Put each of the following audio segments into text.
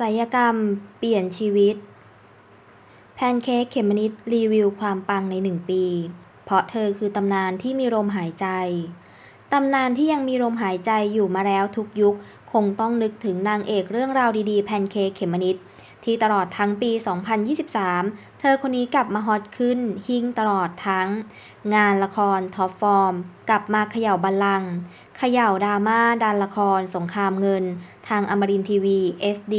ศิลยกรรม เปลี่ยนชีวิต แพนเค้กเขมมะนิดรีวิวความปังในหนึ่งปี เพราะเธอคือตำนานที่มีลมหายใจ ตำนานที่ยังมีลมหายใจอยู่มาแล้วทุกยุค คงต้องนึกถึงนางเอกเรื่องราวดีๆ แพนเค้กเขมมะนิด ที่ตลอดทั้งปี 2023 เธอคนนี้กลับมาฮอตขึ้นฮิ้งตลอดทั้ง งานละครท็อปฟอร์ม กลับมาเขย่าบัลลังก์เขย่าดราม่าดันละครสงครามเงิน ทางอมรินทร์ทีวี SD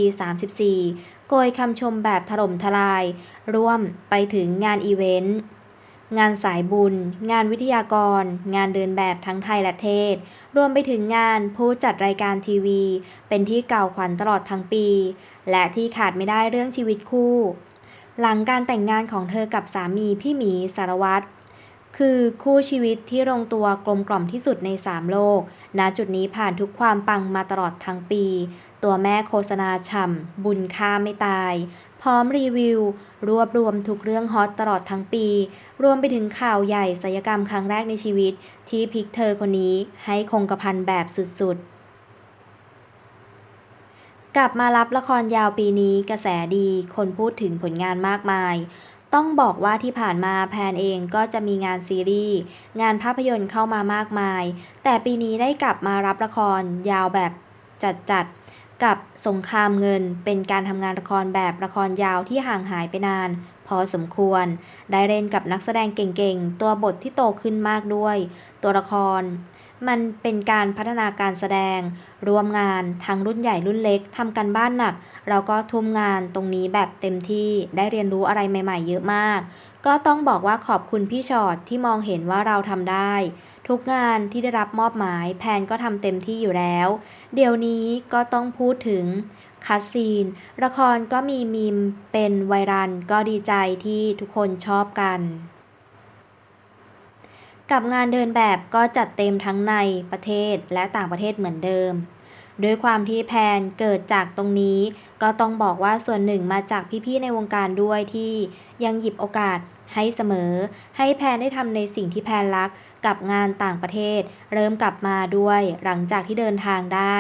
34 โกยคำชมแบบถล่มทลาย ร่วมไปถึงงานอีเวนต์ งานสายบุญ งานวิทยากร งานเดินแบบทั้งไทยและเทศ รวมไปถึงงานผู้จัดรายการทีวี เป็นที่เก่าขวัญตลอดทั้งปี และที่ขาดไม่ได้เรื่องชีวิตคู่ หลังการแต่งงานของเธอกับสามีพี่หมีสารวัตรคือคู่ชีวิตที่ลงตัวกลมกล่อมที่สุดในสามโลก ณ จุดนี้ผ่านทุกความปังมาตลอดทั้งปี ตัวแม่โฆษณาฉ่ำ บุญค่าไม่ตาย พร้อมรีวิว รวบรวมทุกเรื่องฮอตตลอดทั้งปี รวมไปถึงข่าวใหญ่ศัลยกรรมครั้งแรกในชีวิต ที่พลิกเธอคนนี้ให้คงกระพันแบบสุดๆกลับมารับละครยาวปีนี้กระแสดี คนพูดถึงผลงานมากมาย ต้องบอกว่าที่ผ่านมาแพนเองก็จะมีงานซีรีส์ งานภาพยนตร์เข้ามามากมาย แต่ปีนี้ได้กลับมารับละครยาวแบบจัดๆ กับสงครามเงินเป็นการทำงานละครแบบละครยาวที่ห่างหายไปนาน พอสมควร ได้เล่นกับนักแสดงเก่งๆ ตัวบทที่โตขึ้นมากด้วย ตัวละคร มันเป็นการพัฒนาการแสดง รวมงานทั้งรุ่นใหญ่รุ่นเล็กทำกันบ้านหนัก เราก็ทุ่มงานตรงนี้แบบเต็มที่ได้เรียนรู้อะไรใหม่ ๆ เยอะมาก ก็ต้องบอกว่าขอบคุณพี่ชอตที่มองเห็นว่าเราทำได้ ทุกงานที่ได้รับมอบหมายแพนก็ทำเต็มที่อยู่แล้ว เดี๋ยวนี้ก็ต้องพูดถึงคัสซีน ละครก็มีมีมเป็นไวรัลก็ดีใจที่ทุกคนชอบกัน กับงานเดินแบบก็จัดเต็มทั้งในประเทศและต่างประเทศเหมือนเดิมด้วยความที่แพนเกิดจากตรงนี้ ก็ต้องบอกว่าส่วนหนึ่งมาจากพี่ๆในวงการด้วยที่ยังหยิบโอกาสให้เสมอ ให้แพนได้ทำในสิ่งที่แพนรัก กับงานต่างประเทศ เริ่มกลับมาด้วย หลังจากที่เดินทางได้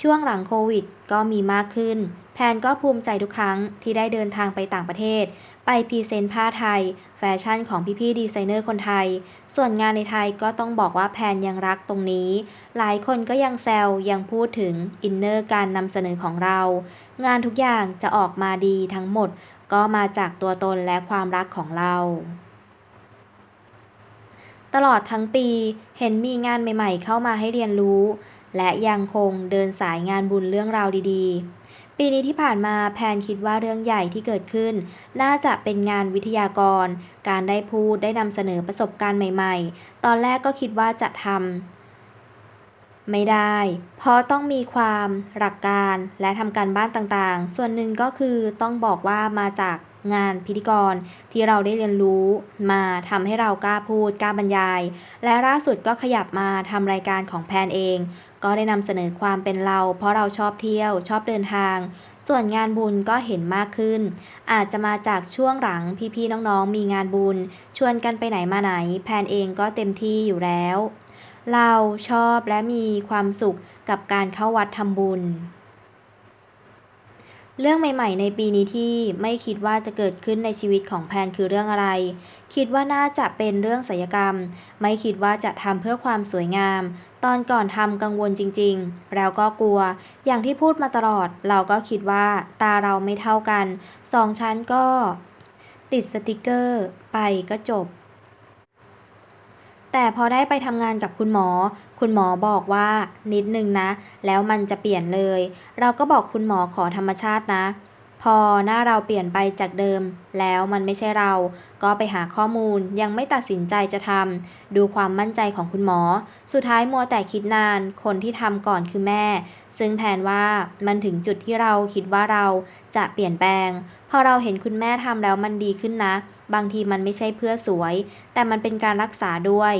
ช่วงหลังโควิดก็มีมากขึ้น แพนก็ภูมิใจทุกครั้งที่ได้เดินทางไปต่างประเทศ ไปพรีเซนต์ผ้าไทย แฟชั่นของพี่ๆดีไซเนอร์คนไทย ส่วนงานในไทยก็ต้องบอกว่าแพนยังรักตรงนี้ หลายคนก็ยังแซวยังพูดถึงอินเนอร์การนำเสนอของเรา งานทุกอย่างจะออกมาดีทั้งหมด ก็มาจากตัวตนและความรักของเรา ตลอดทั้งปีเห็นมีงานใหม่ๆ เข้ามาให้เรียนรู้ และยังคงเดินสายงานบุญเรื่องราวดีๆ ปีนี้ที่ผ่านมาแพนคิดว่าเรื่องใหญ่ที่เกิดขึ้น น่าจะเป็นงานวิทยากร การได้พูดได้นำเสนอประสบการณ์ใหม่ๆ ตอนแรกก็คิดว่าจะทำไม่ได้ เพราะต้องมีความหลักการและทำการบ้านต่างๆ ส่วนหนึ่งก็คือต้องบอกว่ามาจาก งานพิธีกรที่เราได้เรียนรู้มาทำให้เรากล้าพูดกล้าบรรยาย และล่าสุดก็ขยับมาทำรายการของแพนเอง ก็ได้นำเสนอความเป็นเรา เพราะเราชอบเที่ยว ชอบเดินทาง ส่วนงานบุญก็เห็นมากขึ้น อาจจะมาจากช่วงหลังพี่ๆน้องๆมีงานบุญ ชวนกันไปไหนมาไหน แพนเองก็เต็มที่อยู่แล้ว เราชอบและมีความสุขกับการเข้าวัดทำบุญ เรื่องใหม่ๆ ในปีนี้ที่ไม่คิดว่าจะเกิดขึ้นในชีวิตของแพนคือเรื่องอะไร คิดว่าน่าจะเป็นเรื่องศัลยกรรม ไม่คิดว่าจะทำเพื่อความสวยงาม ตอนก่อนทำกังวลจริงๆ แล้วก็กลัว อย่างที่พูดมาตลอด เราก็คิดว่าตาเราไม่เท่ากัน สองชั้นก็ ติดสติกเกอร์ ไปก็จบ แต่พอได้ไปทำงานกับคุณหมอ คุณหมอบอกว่านิดนึงนะ แล้วมันจะเปลี่ยนเลย เราก็บอกคุณหมอขอธรรมชาตินะ พอหน้าเราเปลี่ยนไปจากเดิม แล้วมันไม่ใช่เรา ก็ไปหาข้อมูลยังไม่ตัดสินใจจะทำดูความมั่นใจของคุณหมอ สุดท้ายมัวแต่คิดนาน คนที่ทำก่อนคือแม่ ซึ่งแผนว่ามันถึงจุดที่เราคิดว่าเราจะเปลี่ยนแปลง พอเราเห็นคุณแม่ทำแล้วมันดีขึ้นนะ บางทีมันไม่ใช่เพื่อสวย แต่มันเป็นการรักษาด้วย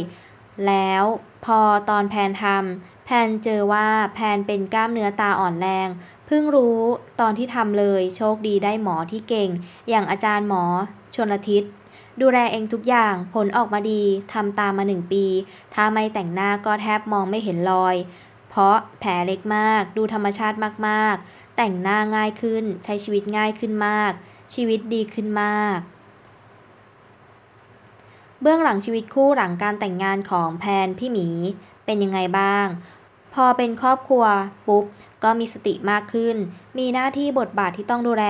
แล้วพอตอนแพนทำแพนเจอว่าแพนเป็นกล้ามเนื้อตาอ่อนแรง เพิ่งรู้ตอนที่ทำเลย โชคดีได้หมอที่เก่ง อย่างอาจารย์หมอชลทิศดูแลเองทุกอย่าง ผลออกมาดี ทำตามมาหนึ่งปี ถ้าไม่แต่งหน้าก็แทบมองไม่เห็นรอย เพราะแผลเล็กมาก ดูธรรมชาติมากๆ แต่งหน้าง่ายขึ้น ใช้ชีวิตง่ายขึ้นมาก ชีวิตดีขึ้นมาก เบื้องหลังชีวิตคู่หลังการแต่งงานของแพนพี่หมี เป็นยังไงบ้าง พอเป็นครอบครัวปุ๊บ ก็มีสติมากขึ้น มีหน้าที่บทบาทที่ต้องดูแล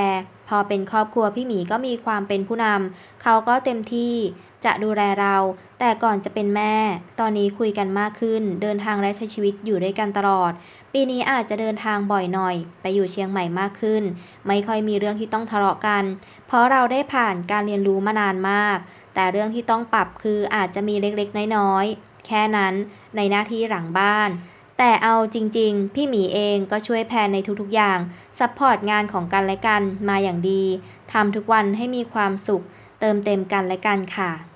พอเป็นครอบครัวพี่หมีก็มีความเป็นผู้นำเขาก็เต็มที่ จะดูแลเรา แต่ก่อนจะเป็นแม่ ตอนนี้คุยกันมากขึ้น เดินทางและใช้ชีวิตอยู่ด้วยกันตลอด ปีนี้อาจจะเดินทางบ่อยหน่อย ไปอยู่เชียงใหม่มากขึ้น ไม่ค่อยมีเรื่องที่ต้องทะเลาะกัน เพราะเราได้ผ่านการเรียนรู้มานานมาก แต่เรื่องที่ต้องปรับคืออาจจะมีเล็กๆ น้อยๆ แค่นั้นในหน้าที่หลังบ้านแต่เอาจริงๆ พี่หมีเองก็ช่วยแพนในทุกๆ อย่างซัพพอร์ตงานของกันและกันมาอย่างดี ทำทุกวันให้มีความสุข เติมเต็มกันและกันค่ะ